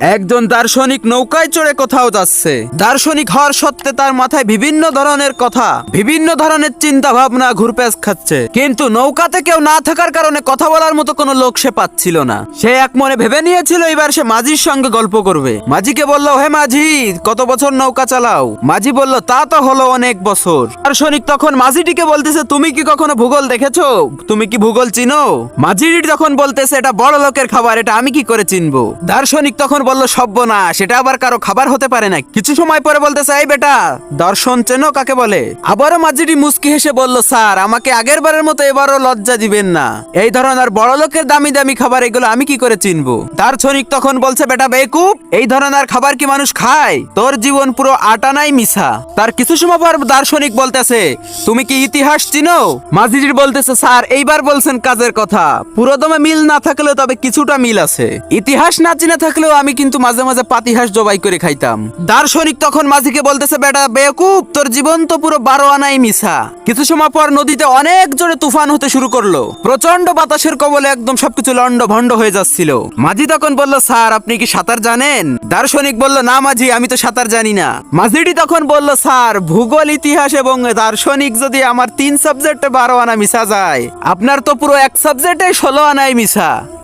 একজন দার্শনিক নৌকায় চড়ে কোথাও যাচ্ছে। দার্শনিক হওয়ার সত্ত্বে তার মাথায় বিভিন্ন ধরনের কথা, বিভিন্ন ধরনের চিন্তা ভাবনা ঘুরপ্যাচ খাচ্ছে। কিন্তু নৌকাতে কেউ না থাকার কারণে কথা বলার মতো কোনো লোক সে পাচ্ছিল না। সে এক মনে ভেবে নিয়েছিল, এবার সে মাঝির সঙ্গে গল্প করবে। মাঝিকে বলল, হে মাঝি, কত বছর নৌকা চালাও? মাঝি বলল, তা তো হলো অনেক বছর। দার্শনিক তখন মাঝিটিকে বলতেছে, তুমি কি কখনো ভূগোল দেখেছ? তুমি কি ভূগোল চিনো? মাঝিটি তখন বলতেছে, এটা বড় লোকের খাবার, এটা আমি কি করে চিনবো? দার্শনিক তখন বলল, সভ্য না, সেটা আবার কারও খাবার হতে পারে না। কিছু সময় পরে বলতেছে, এই বেটা, দর্শন চেনো কাকে বলে? আবারও মাঝিটি মুস্কি হেসে বলল, স্যার, আমাকে আগের বারের মতো এবারও লজ্জা দিবেন না। এই ধরনের বড় লোকের দামি দামি খাবার, এগুলো আমি কি করে চিনবো? দার্শনিক তখন বলছে, বেটা, বেকুব, এই ধরনের খাবার কি মানুষ খায়? তোর জীবন পুরো আটানাই মিছা। তার কিছু সময় পর দার্শনিক বলতেছে, তুমি কি ইতিহাস চিনো? মাঝিটির বলতেছে, স্যার, এইবার বলছেন কাজের কথা। পুরোদমে মিল না থাকলেও তবে কিছুটা মিল আছে। ইতিহাস না চিনে থাকলেও আমি কিন্তু মাঝে মাঝে পাতিহাস জবাই করে খাইতাম। দার্শনিক তখন মাঝিকে বলতেছে, বেটা, বেকুব, তোর জীবন তো পুরো বারো আনাই মিছা। কিছু সময় পর নদীতে অনেক জোরে তুফান হতে শুরু করল। প্রচণ্ড বাতাসের কবলে একদম সবকিছু লন্ড ভন্ড হয়ে যাচ্ছিল। মাঝি তখন বলল, স্যার, আপনি কি সাঁতার জানেন? দার্শনিক বলল, না মাঝি, আমি তো সাঁতার জানি না। মাঝিটি তখন বলল, স্যার, ভূগোল, ইতিহাস এবং দার্শনিক যদি আমার তিন সাবজেক্টে বারো আনা মিশা যায়, আপনার তো পুরো এক সাবজেক্টে ষোলো আনাই মিশা